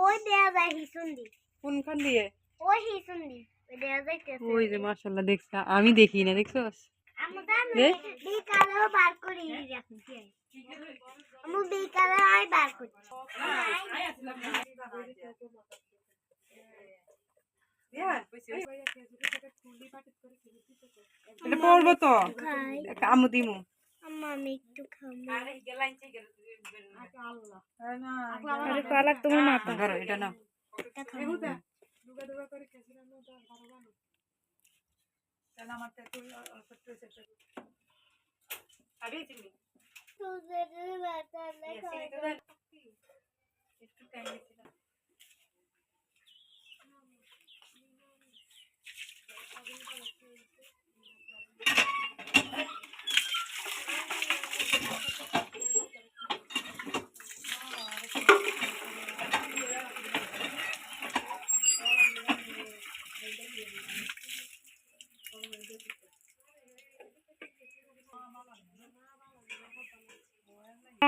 ওই দেয়া যায় হিসুন্দি কোনখান দিয়ে? ওই হিসুন্দি যে দেখছ আমি দেখি না দেখছ? বিকালেও বার করি। রাখি আমি পড়ব তো? দিমু। আমি একটু খাব। আরে পালাক তোমার মাথা। ধরো এটা না এটা খাব তোদের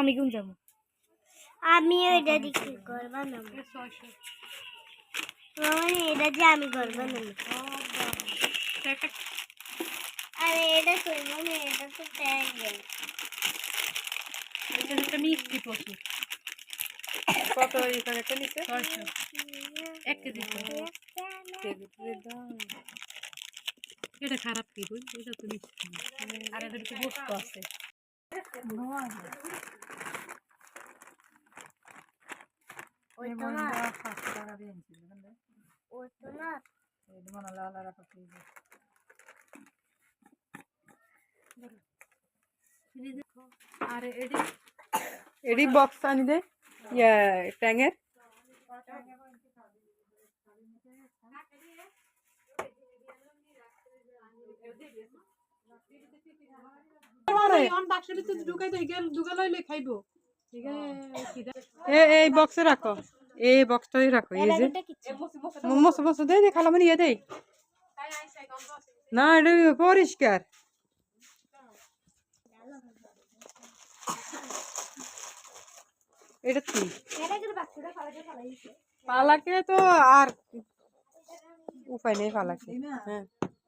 আমি কোন যাব। আমি ওইটা দেখি করবা না? মানে এটা যে আমি করবা না। আরে এটা করব না এটা তো ট্যাঙ্গেল এটা একটা মিষ্টি পশু কত এখানে একটা নিচে? এক কেজি এটা খারাপ কি বল এটা তো মিষ্টি। আর এদের একটু গোস্ত আছে। ওই তো না ওই তো না আরে এডি এডি বক্স আনি দে ইয়া ট্যাঙের এ এই বক্সে রাখো এই বক্সটাই রাখো। এই যে। মোমো সমস্ত দে দে খালাম ইয়ে দে না এটা পরিষ্কার। এটা কি? পালাকে তো আর উপায় নেই পালাকে। হ্যাঁ।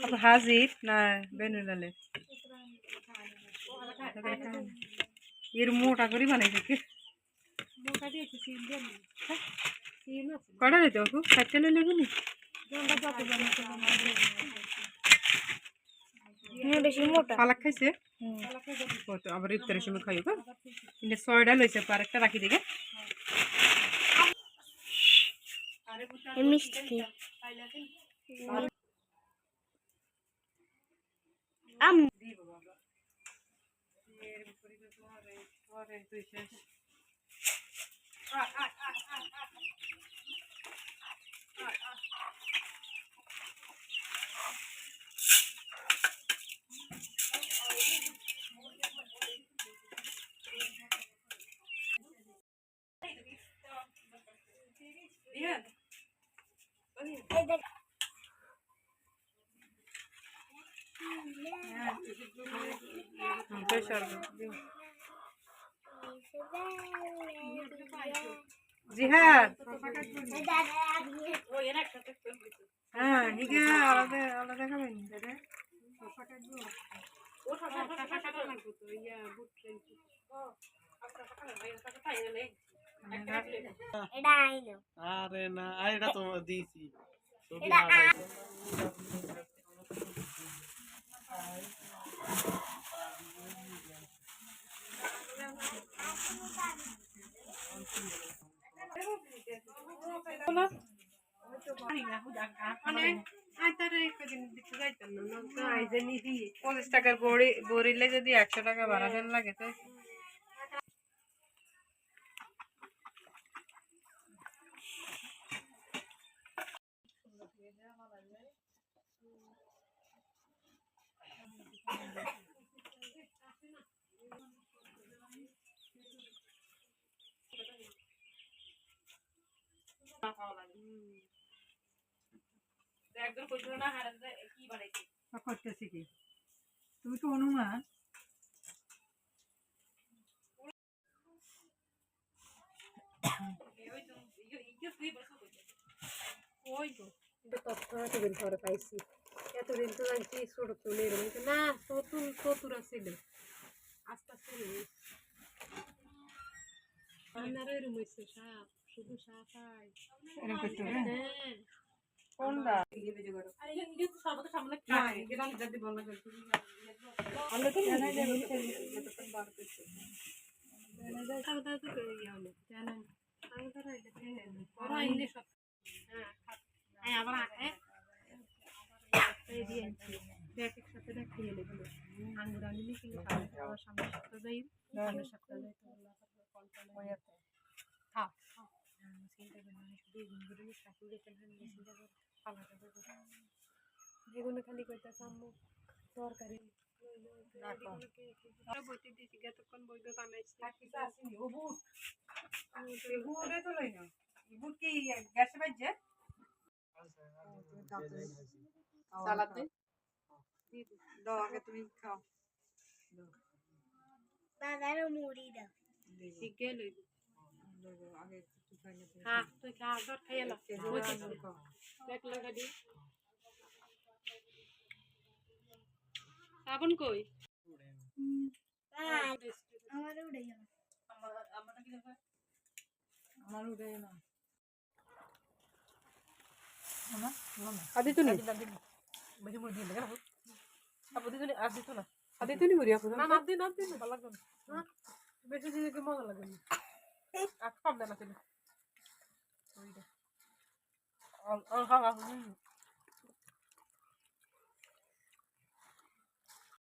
अब हाजिर ना বেনুলালে এর মোটা করে বানাইছে কি কটা রে তো খাইতে লইলে নি পালাক খাইছে? কত আবার ইফতারের সময় খাইও গো কিন্তু ছয়টা লইছে পার একটা রাখি দিকে। মিষ্টি। আম এই দেখ প্রেশার জিহাদ। হ্যাঁ হিগে আলাদা আলাদা খাবেন এটা আরে না আর এটা তো দিয়েছি। ছবি। পঞ্চাশ টাকার বড়ি বড়িলে যদি একশো টাকা ভাড়া লাগে তো করতেছি তো অনুমান এতদিন পরে পাইছি এতদিন তো জানছি ছোট এরকম কিন্তু না চতুর চতুরা ছিল আস্তে আস্তে রয়েছে আপনারও এরকম হয়েছে, সাপ। শুধু হয়? এরকম করতে হবে কোনটা হ্যাঁ হ্যাঁ আবার হ্যাঁ। দেখ একসাথে দেখ খেয়ে নেবে আঙ্গুর আনিলে কিনে খাবে আবার সামনের সপ্তাহ যাই সামনের সপ্তাহ যাই খাও খাও চিন্তা করে না শুধু গুনগুলো শাশুড়ি রেখে না নিয়ে চিন্তা করে যেগুলো খালি কইতাছে আম্মু তরকারি বইতে দিছি গতক্ষণ বইবে বানাইছি। এগুলো তো লই না এগুলো কি গ্যাসে বাজছে? সালাদ দে। দাও আগে তুমি খাও। বাজারে মুড়ি দাও। শিখে লইব। আগে একটু খাই নিতে হ্যাঁ তুই খা ধর খাইয়া লা দেখ লাগা দি সাবন কই আমার উড়ে গেল আমার উঠে না আদি তো নেই বেশি মুড়ি দিয়ে কেন আপু দিতো নি আদি তো না আদি তো নি মুড়ি আপু না না দিন না দিন ভালো লাগবে না বেশি দিলে কি মজা লাগে না আর খাব না তুমি ওইটা অল অল খাওয়া